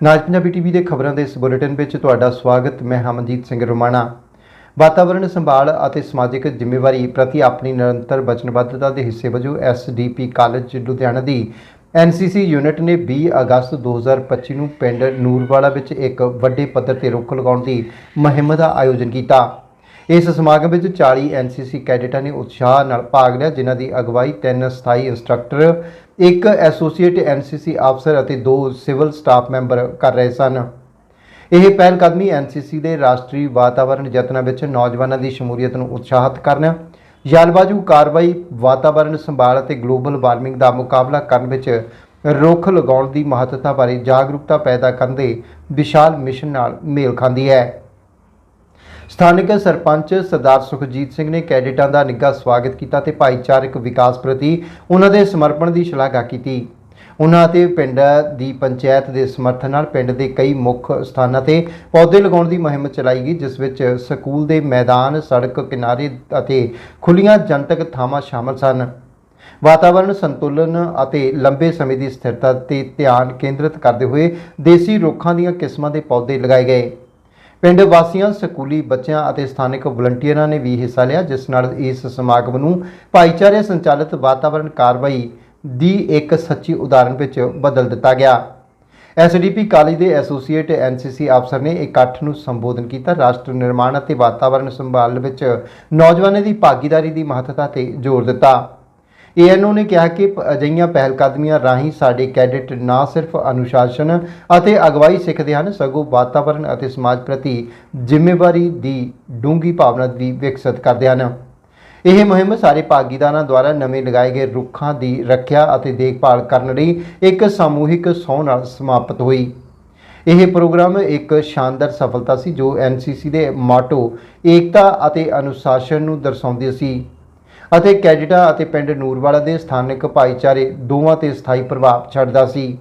ਨਾਜ Punjabi TV ਦੇ ਖਬਰਾਂ ਦੇ ਇਸ ਬੁਲੇਟਿਨ ਵਿੱਚ ਤੁਹਾਡਾ ਸਵਾਗਤ, ਮੈਂ ਹਮਨਜੀਤ ਸਿੰਘ ਰੋਮਾਣਾ। ਵਾਤਾਵਰਣ ਸੰਭਾਲ ਅਤੇ ਸਮਾਜਿਕ ਜ਼ਿੰਮੇਵਾਰੀ ਪ੍ਰਤੀ ਆਪਣੀ ਨਿਰੰਤਰ ਵਚਨਬੱਧਤਾ ਦੇ ਹਿੱਸੇ ਵਜੋਂ ਐਸਡੀਪੀ ਕਾਲਜ ਲੁਧਿਆਣਾ ਦੀ ਐਨਸੀਸੀ ਯੂਨਿਟ ਨੇ 20 ਅਗਸਤ 2025 ਨੂੰ ਪਿੰਡ ਨੂਰਵਾਲਾ ਵਿੱਚ ਇੱਕ ਵੱਡੇ ਪੱਧਰ ਤੇ ਰੁੱਖ ਲਗਾਉਣ ਦੀ ਮੁਹਿੰਮ ਦਾ ਆਯੋਜਨ ਕੀਤਾ। ਇਸ ਸਮਾਗਮ ਵਿੱਚ 40 ਐਨਸੀਸੀ ਕੈਡਿਟਾਂ ਨੇ ਉਤਸ਼ਾਹ ਨਾਲ ਭਾਗ ਲਿਆ, ਜਿਨ੍ਹਾਂ ਦੀ ਅਗਵਾਈ ਤਿੰਨ ਸਥਾਈ ਇੰਸਟ੍ਰਕਟਰ, ਇੱਕ ਐਸੋਸੀਏਟ ਐਨਸੀਸੀ ਅਫਸਰ ਅਤੇ ਦੋ ਸਿਵਲ ਸਟਾਫ ਮੈਂਬਰ ਕਰ ਰਹੇ ਸਨ। ਇਹ ਪਹਿਲ ਕਦਮੀ ਐਨਸੀਸੀ ਦੇ ਰਾਸ਼ਟਰੀ ਵਾਤਾਵਰਣ ਯਤਨਾਂ ਵਿੱਚ ਨੌਜਵਾਨਾਂ ਦੀ ਸ਼ਮੂਲੀਅਤ ਨੂੰ ਉਤਸ਼ਾਹਿਤ ਕਰਨ ਯਾਲਬਾਜੂ ਕਾਰਵਾਈ, ਵਾਤਾਵਰਣ ਸੰਭਾਲ ਅਤੇ ਗਲੋਬਲ ਵਾਰਮਿੰਗ ਦਾ ਮੁਕਾਬਲਾ ਕਰਨ ਵਿੱਚ ਰੁੱਖ ਲਗਾਉਣ ਦੀ ਮਹੱਤਤਾ ਬਾਰੇ ਜਾਗਰੂਕਤਾ ਪੈਦਾ ਕਰਨ ਦੇ ਵਿਸ਼ਾਲ ਮਿਸ਼ਨ ਨਾਲ ਮੇਲ ਖਾਂਦੀ ਹੈ। ਸਥਾਨਕ ਸਰਪੰਚ ਸਰਦਾਰ ਸੁਖਜੀਤ ਸਿੰਘ ਨੇ ਕੈਡਿਟਾਂ ਦਾ ਨਿੱਘਾ ਸਵਾਗਤ ਕੀਤਾ ਤੇ ਭਾਈਚਾਰਕ ਵਿਕਾਸ ਪ੍ਰਤੀ ਉਹਨਾਂ ਦੇ ਸਮਰਪਣ ਦੀ ਸ਼ਲਾਘਾ ਕੀਤੀ। ਉਹਨਾਂ ਅਤੇ ਪਿੰਡ ਦੀ ਪੰਚਾਇਤ ਦੇ ਸਮਰਥਨ ਨਾਲ ਪਿੰਡ ਦੇ ਕਈ ਮੁੱਖ ਸਥਾਨਾਂ ਤੇ ਪੌਦੇ ਲਗਾਉਣ ਦੀ ਮੁਹਿੰਮ ਚਲਾਈ ਗਈ, ਜਿਸ ਵਿੱਚ ਸਕੂਲ ਦੇ ਮੈਦਾਨ, ਸੜਕ ਕਿਨਾਰੇ ਅਤੇ ਖੁੱਲੀਆਂ ਜਨਤਕ ਥਾਵਾਂ ਸ਼ਾਮਲ ਸਨ। ਵਾਤਾਵਰਣ ਸੰਤੁਲਨ ਅਤੇ ਲੰਬੇ ਸਮੇਂ ਦੀ ਸਥਿਰਤਾ ਤੇ ਧਿਆਨ ਕੇਂਦਰਿਤ ਕਰਦੇ ਹੋਏ ਦੇਸੀ ਰੁੱਖਾਂ ਦੀਆਂ ਕਿਸਮਾਂ ਦੇ ਪੌਦੇ ਲਗਾਏ ਗਏ। ਪਿੰਡ ਵਾਸੀਆਂ, ਸਕੂਲੀ ਬੱਚਿਆਂ ਅਤੇ ਸਥਾਨਕ ਵਲੰਟੀਅਰਾਂ ਨੇ ਵੀ ਹਿੱਸਾ ਲਿਆ, ਜਿਸ ਨਾਲ ਇਸ ਸਮਾਗਮ ਨੂੰ ਭਾਈਚਾਰੇ ਸੰਚਾਲਿਤ ਵਾਤਾਵਰਣ ਕਾਰਵਾਈ ਦੀ ਇੱਕ ਸੱਚੀ ਉਦਾਹਰਨ ਵਿੱਚ ਬਦਲ ਦਿੱਤਾ ਗਿਆ। ਐਸਡੀਪੀ ਕਾਲਜ ਦੇ ਐਸੋਸੀਏਟ ਐਨਸੀਸੀ ਅਫਸਰ ਨੇ ਇਕੱਠ ਨੂੰ ਸੰਬੋਧਨ ਕੀਤਾ। ਰਾਸ਼ਟਰ ਨਿਰਮਾਣ ਅਤੇ ਵਾਤਾਵਰਣ ਸੰਭਾਲ ਵਿੱਚ ਨੌਜਵਾਨਾਂ ਦੀ ਭਾਗੀਦਾਰੀ ਦੀ ਮਹੱਤਤਾ ਤੇ ਜ਼ੋਰ ਦਿੱਤਾ। ਏਐਨਓ ਨੇ ਕਿਹਾ ਕਿ ਪ- ਅਜਿਹੀਆਂ ਪਹਿਲ ਰਾਹੀਂ ਸਾਡੇ ਕੈਡਿਟ ਨਾ ਸਿਰਫ ਅਨੁਸ਼ਾਸਨ ਅਤੇ ਅਗਵਾਈ ਸਿੱਖਦੇ ਹਨ, ਸਗੋਂ ਵਾਤਾਵਰਣ ਅਤੇ ਸਮਾਜ ਪ੍ਰਤੀ ਜ਼ਿੰਮੇਵਾਰੀ ਦੀ ਡੂੰਘੀ ਭਾਵਨਾ ਵੀ ਵਿਕਸਿਤ ਕਰਦੇ ਹਨ। ਇਹ ਮੁਹਿੰਮ ਸਾਰੇ ਭਾਗੀਦਾਰਾਂ ਦੁਆਰਾ ਨਵੇਂ ਲਗਾਏ ਗਏ ਰੁੱਖਾਂ ਦੀ ਰੱਖਿਆ ਅਤੇ ਦੇਖਭਾਲ ਕਰਨ ਲਈ ਇੱਕ ਸਮੂਹਿਕ ਸਹੁੰ ਨਾਲ ਸਮਾਪਤ ਹੋਈ। ਇਹ ਪ੍ਰੋਗਰਾਮ ਇੱਕ ਸ਼ਾਨਦਾਰ ਸਫਲਤਾ ਸੀ ਜੋ ਐਨਸੀਸੀ ਦੇ ਮਾਟੋ ਏਕਤਾ ਅਤੇ ਅਨੁਸ਼ਾਸਨ ਨੂੰ ਦਰਸਾਉਂਦੀ ਸੀ। ਅਤੇ ਕੈਡਿਟਾਂ ਅਤੇ ਪਿੰਡ ਨੂਰਵਾਲਾ ਦੇ ਸਥਾਨਕ ਭਾਈਚਾਰੇ ਦੋਵਾਂ ਤੇ ਸਥਾਈ ਪ੍ਰਭਾਵ ਛੱਡਦਾ ਸੀ।